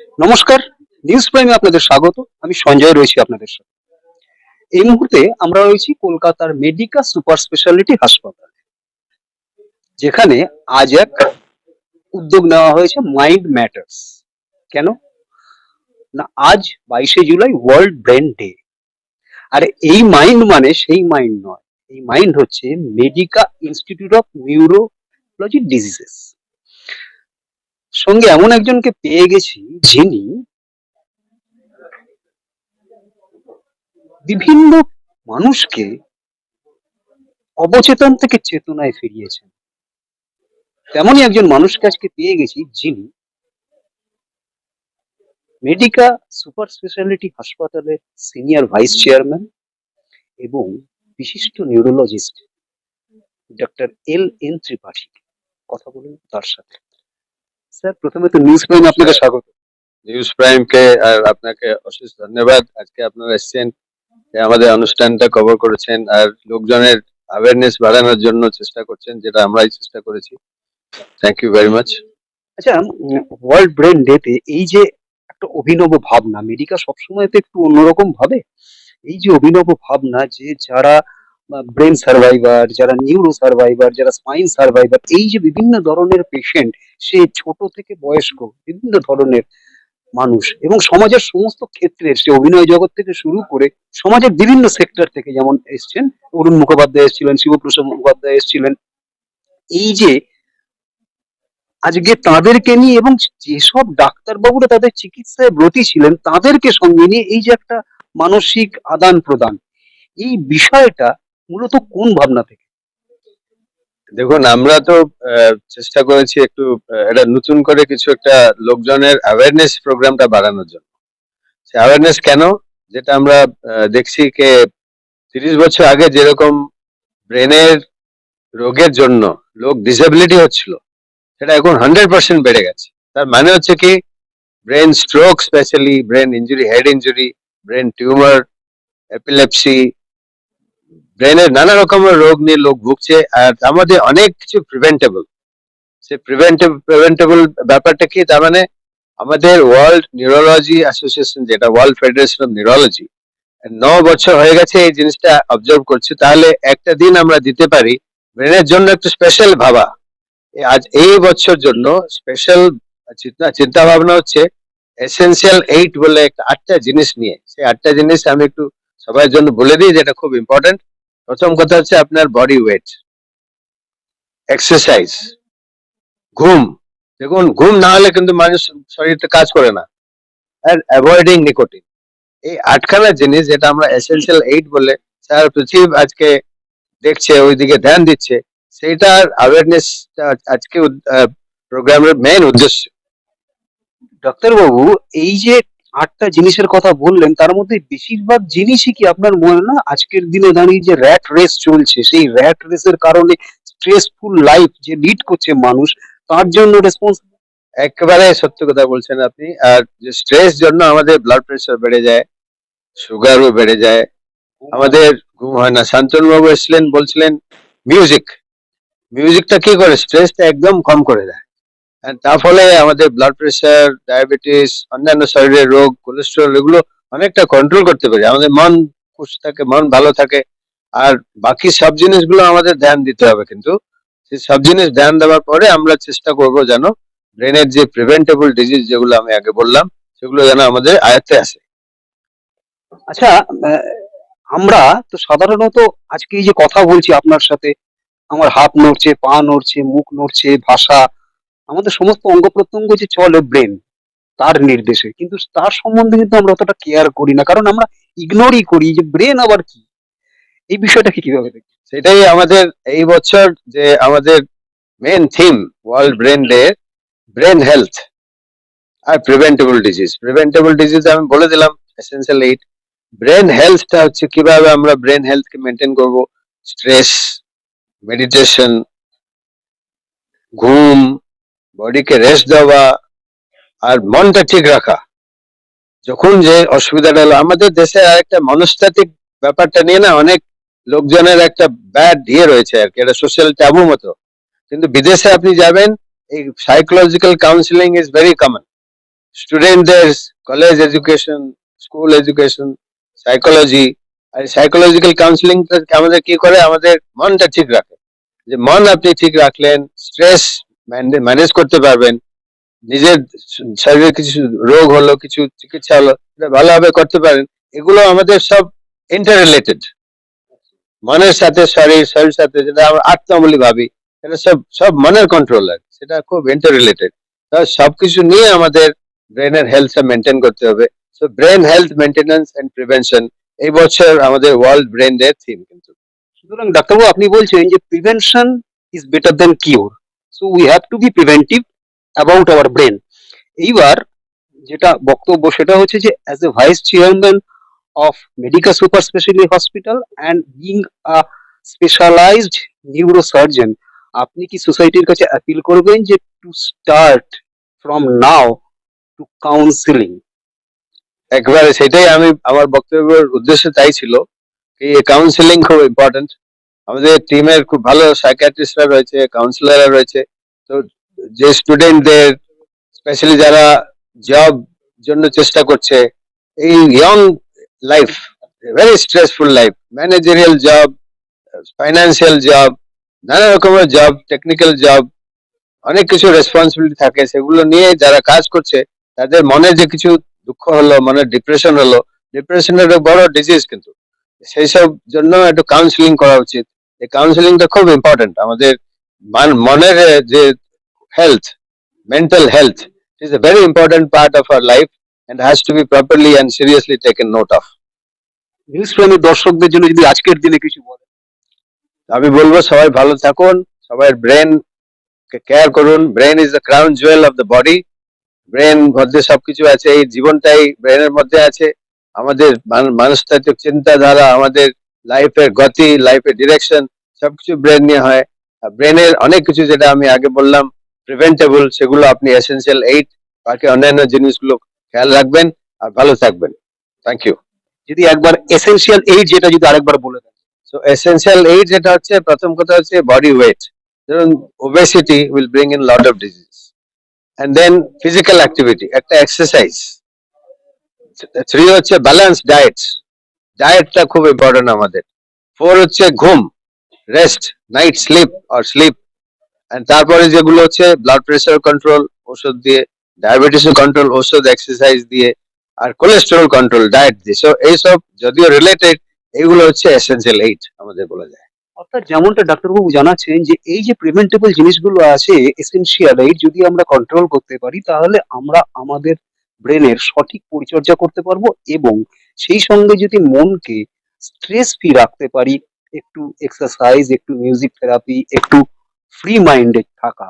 নমস্কার নিউজ প্রাইমে আপনাদের স্বাগত। আমি সঞ্জয় রয়েছি আপনাদের সাথে। এই মুহূর্তে আমরা রয়েছি কলকাতার মেডিকা সুপার স্পেশালিটি হাসপাতাল যেখানে আজ এক উদ্যোগ নেওয়া হয়েছে মাইন্ড ম্যাটার্স কেন? না, আজ বাইশে জুলাই ওয়ার্ল্ড ব্রেন ডে আর এই মাইন্ড মানে সেই মাইন্ড নয়। এই মাইন্ড হচ্ছে Medica Institute of Neurology diseases সঙ্গে এমন একজনকে পেয়ে গেছি যিনি বিভিন্ন মানুষকে অবচেতন থেকে চেতনায় ফিরিয়েছেন। তেমনই একজন মানুষকে আজকে পেয়ে গেছি যিনি মেডিকা সুপার স্পেশালিটি হাসপাতালের সিনিয়র ভাইস চেয়ারম্যান এবং বিশিষ্ট neurologist doctor L N Tripathi. কথা বলুন তার সাথে। স্যার প্রথমে তো নিউজ প্রাইম আপনাকে স্বাগত। নিউজ প্রাইম কে আর আপনাকে অশেষ ধন্যবাদ। আজকে আপনারা এসেছেন আমাদের অনুষ্ঠানটা কভার করেছেন আর লোকজনের অ্যাওয়ারনেস বাড়ানোর জন্য চেষ্টা করছেন যেটা আমরাই চেষ্টা করেছি। থ্যাংক ইউ ভেরি মাচ আচ্ছা ওয়ার্ল্ড ব্রেন ডেতে এই যে একটা অভিনব ভাবনা মেডিকা সবসময় তো একটু অন্যরকম ভাবে এই যে অভিনব ভাবনা যে যারা ব্রেন সার্ভাইভার যারা নিউরো সার্ভাইভার যারা স্পাইন সার্ভাইভার এই যে বিভিন্ন ধরনের পেশেন্ট সে ছোট থেকে বয়স্ক, বিভিন্ন ধরনের মানুষ এবং সমাজের সমস্ত ক্ষেত্রে সে অভিনয় জগৎ থেকে শুরু করে সমাজের বিভিন্ন সেক্টর থেকে যেমন এসছেন, অরুণ মুখোপাধ্যায় এসেছিলেন, শিবপ্রসাদ মুখোপাধ্যায় এসেছিলেন। এই যে আজকে তাদেরকে নিয়ে এবং যেসব ডাক্তারবাবুরা তাদের চিকিৎসায় ব্রতী ছিলেন, তাদেরকে সঙ্গে নিয়ে এই যে একটা মানসিক আদান প্রদান এই বিষয়টা মূলত কোন ভাবনা থেকে? দেখুন, আমরা তো চেষ্টা করেছি একটু এটা নতুন করে কিছু একটা লোকজনের অ্যাওয়ারনেস প্রোগ্রামটা বাড়ানোর জন্য। সে অ্যাওয়ারনেস কেন? যেটা আমরা দেখছি কে তিরিশ বছর আগে যেরকম ব্রেনের রোগের জন্য লোক ডিসেবিলিটি হচ্ছিল, সেটা এখন হান্ড্রেড পার্সেন্ট বেড়ে গেছে। তার মানে হচ্ছে কি, brain stroke specially brain injury head injury brain tumour epilepsy ব্রেনের নানা রকমের রোগ নিয়ে লোক ভুগছে, আর আমাদের অনেক কিছু প্রিভেন্টেবল সে প্রিভেন্টেবল ব্যাপারটা কি? তার মানে আমাদের ওয়ার্ল্ড নিউরোলজি অ্যাসোসিয়েশন যেটা ওয়ার্ল্ড ফেডারেশন অফ নিউরোলজি ন বছর হয়ে গেছে এই জিনিসটা অবজার্ভ করছি। তাহলে একটা দিন আমরা দিতে পারি ব্রেনের জন্য একটু স্পেশাল ভাবা। আজ এই বছর জন্য স্পেশাল চিন্তা চিন্তা ভাবনা হচ্ছে এসেন্সিয়াল এইট বলে একটা আটটা জিনিস নিয়ে। সেই আটটা জিনিস আমি একটু সবার জন্য বলে দিই, যেটা খুব ইম্পর্টেন্ট প্রথম কথা হচ্ছে আপনার বডি ওয়েট এক্সারসাইজ ঘুম। দেখুন, ঘুম না হলে কিন্তু মানুষ শরীরটা কাজ করে না। আর অ্যাভয়েডিং নিকোটিন এই আটখানা জিনিস যেটা আমরা এসেন্সিয়াল এইট বলে সারা পৃথিবী আজকে দেখছে, ওইদিকে ধ্যান দিচ্ছে, সেইটার অ্যাওয়ারনেস আজকে প্রোগ্রামের মেইন উদ্দেশ্য। ডক্টর বাবু এই যে আটটা জিনিসের কথা বললেন, তার মধ্যে বেশিরভাগ জিনিসই কি আপনার মনে না? আজকের দিনে দাঁড়িয়ে যে র্যাট রেস চলছে, সেই র্যাট রেসের কারণে স্ট্রেসফুল লাইফ যে লিড করছে মানুষ, তার জন্য রেসপন্স একেবারে সত্য কথা বলছেন আপনি। আর স্ট্রেস জন্য আমাদের ব্লাড প্রেশার বেড়ে যায় সুগারও বেড়ে যায়। আমাদের ঘুম হয় না। শান্তনু বাবু এসেছিলেন, বলছিলেন মিউজিক মিউজিকটা কি করে? স্ট্রেসটা একদম কম করে দেয়। তার ফলে আমাদের ব্লাড প্রেশার ডায়াবেটিস অন্যান্য শরীরের রোগ কোলেস্ট্রল এগুলো অনেকটা কন্ট্রোল করতে পারি। আমাদের মন খুশ থাকে, মন ভালো থাকে। আর বাকি সব জিনিসগুলো আমাদের ধ্যান দিতে হবে কিন্তু। সেই সব জিনিস ধ্যান দেওয়ার পরে আমরা চেষ্টা করব যেন ব্রেনের যে প্রিভেন্টেবল ডিজিজ যেগুলো আমি আগে বললাম, সেগুলো যেন আমাদের আয়ত্তে আসে। আচ্ছা আমরা তো সাধারণত আজকে এই যে কথা বলছি আপনার সাথে, আমার হাত নড়ছে, পা নড়ছে, মুখ নড়ছে, ভাষা আমাদের সমস্ত অঙ্গ প্রত্যঙ্গ যে চলে ব্রেন তার নির্দেশে। কিন্তু তার সম্বন্ধে কিন্তু আমরা অতটা কেয়ার করি না। কারণ আমরা ইগনোরই করি যে ব্রেন আবার কি? এই বিষয়টাকে কীভাবে দেখি সেটাই আমাদের এই বছর যে আমাদের main theme world brain day brain health আর প্রিভেন্টেবল ডিজিজ প্রিভেন্টেবল ডিজিজ আমি বলে দিলাম এসেন্সিয়াল এইট ব্রেন হেলথটা হচ্ছে কীভাবে আমরা ব্রেন হেলথকে মেনটেন করব? স্ট্রেস মেডিটেশন ঘুম বডিকে রেস্ট দেওয়া আর মনটা ঠিক রাখা। যখন যে অসুবিধাটা হলো, আমাদের দেশে আরেকটা মনস্তাত্ত্বিক ব্যাপারটা নিয়ে না অনেক লোকজনের একটা ব্যাড ইয়ে রয়েছে আর কি, এটা সোশ্যাল ট্যাবু মতো। কিন্তু বিদেশে আপনি যাবেন, এই psychological counselling is very common স্টুডেন্টদের college education school education psychology আর সাইকোলজিক্যাল কাউন্সিলিং আমাদের কি করে? আমাদের মনটা ঠিক রাখে। যে মন আপনি ঠিক রাখলেন স্ট্রেস ম্যানেজ করতে পারবেন নিজের শরীরে কিছু রোগ হলো কিছু চিকিৎসা হলো ভালোভাবে করতে পারেন এগুলো আমাদের সব ইন্টার রিলেটেড মনের সাথে শরীর শরীর সাথে যেটা আমরা আত্মা বলি ভাবি সেটা সব সব মনের কন্ট্রোলার সেটা খুব ইন্টার রিলেটেড সবকিছু নিয়ে আমাদের ব্রেনের হেলথটা মেনটেন করতে হবে so brain health maintenance and prevention এই বছর আমাদের ওয়ার্ল্ড ব্রেন ডে থিম কিন্তু সুতরাং ডাক্তারবাবু আপনি বলছেন যে prevention is better than cure so we have to be preventive about our brain এইবার যেটা বক্তব্য, সেটা হচ্ছে যে as a vice chairman of medical super speciality hospital and being a specialised neurosurgeon আপনি কি সোসাইটির কাছে অ্যাপিল করবেন যে to start from now to counselling একবারে সেটাই আমি, আমার বক্তব্যের উদ্দেশ্য তাই ছিল কাউন্সিলিং খুব ইম্পর্টেন্ট আমাদের টিমের খুব ভালো সাইকিয়াট্রিস্টরা রয়েছে কাউন্সিলররা রয়েছে। তো যে স্টুডেন্টদের স্পেশালি যারা জব জন্য চেষ্টা করছে, এই young life very stressful life managerial job financial job নানা রকমের জব টেকনিক্যাল জব অনেক কিছু রেসপন্সিবিলিটি থাকে। সেগুলো নিয়ে যারা কাজ করছে, তাদের মনে যে কিছু দুঃখ হলো, মনে ডিপ্রেশন হলো ডিপ্রেশনের একটা বড় ডিজিজ কিন্তু। সেই সব জন্য একটু কাউন্সিলিং করা উচিত। কাউন্সিলিংটা খুব ইম্পর্টেন্ট আমাদের মান- মনের যে health mental health is a very important part of our life and has to be properly and seriously taken note of. News প্রাইমের দর্শকদের জন্য যদি আজকের দিনে কিছু বলেন। আমি বলব সবাই ভালো থাকুন সবাই ব্রেন কে কেয়ার করুন। Brain is the crown jewel of the body brain মধ্যে সবকিছু আছে এই জীবনটাই ব্রেনের মধ্যে আছে। আমাদের মান- মানুষতাত্ত্বিক চিন্তাধারা আমাদের লাইফের গতি লাইফের ডিরেকশন সবকিছু ব্রেন নিয়ে হয়। ব্রেনের অনেক কিছু যেটা আমি আগে বললাম প্রিভেন্টেবল সেগুলো আপনি এসেন্সিয়াল এইট বাকি অন্যান্য জিনিসগুলো খেয়াল রাখবেন আর ভালো থাকবেন। থ্যাংক ইউ যদি একবার এসেন্সিয়াল এইড যেটা যদি আরেকবার বলে দেন। সো এসেন্সিয়াল এইড যেটা হচ্ছে, প্রথম কথা হচ্ছে বডি ওয়েট যেমন obesity will bring in lot of disease and then physical activity একটা এক্সারসাইজ থ্রি হচ্ছে ব্যালেন্স ডায়েট ডায়েটটা খুব ইম্পর্টেন্ট আমাদের। ফোর হচ্ছে ঘুম রেস্ট নাইট স্লিপ আর স্লিপ তারপরে যেগুলো হচ্ছে ব্লাড প্রেসার কন্ট্রোল ওষুধ দিয়ে ডায়াবেটিস কন্ট্রোল ওষুধ এক্সারসাইজ দিয়ে, আর কোলেস্টেরল কন্ট্রোল ডায়েট দিয়ে। সো এইসব যদিও রিলেটেড এগুলো হচ্ছে এসেন্সিয়াল এইট আমাদের বলা যায়। অর্থাৎ যেমনটা ডাক্তারবাবু জানাচ্ছেন যে, এই যে প্রিভেন্টেবল জিনিসগুলো আছে এসেনশিয়াল এইড যদি আমরা কন্ট্রোল করতে পারি, তাহলে আমরা আমাদের ব্রেনের সঠিক পরিচর্যা করতে পারব এবং সেই সঙ্গে যদি মনকে স্ট্রেস ফ্রি রাখতে পারি, একটু এক্সারসাইজ একটু মিউজিক থেরাপি একটু ফ্রি মাইন্ডে থাকা,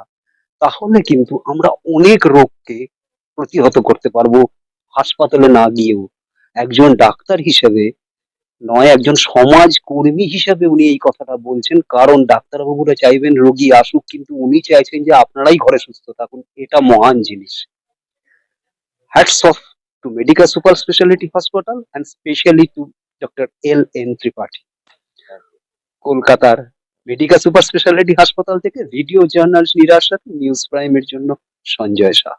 তাহলে কিন্তু আমরা অনেক রোগকে প্রতিহত করতে পারব। হাসপাতালে না গিয়েও। একজন ডাক্তার হিসেবে নয়, একজন সমাজ কর্মী হিসাবে উনি এই কথাটা বলছেন, কারণ ডাক্তারবাবুরা চাইবেন রোগী আসুক, কিন্তু উনি চাইছেন যে আপনারাই ঘরে সুস্থ থাকুন। এটা মহান জিনিস। Hats off to medical super speciality hospital and specially to doctor L N Tripathi কলকাতার মেডিকা সুপার স্পেশালিটি হাসপাতাল থেকে ভিডিও জার্নাল সাথে নিউজ প্রাইমের জন্য সঞ্জয় শাহ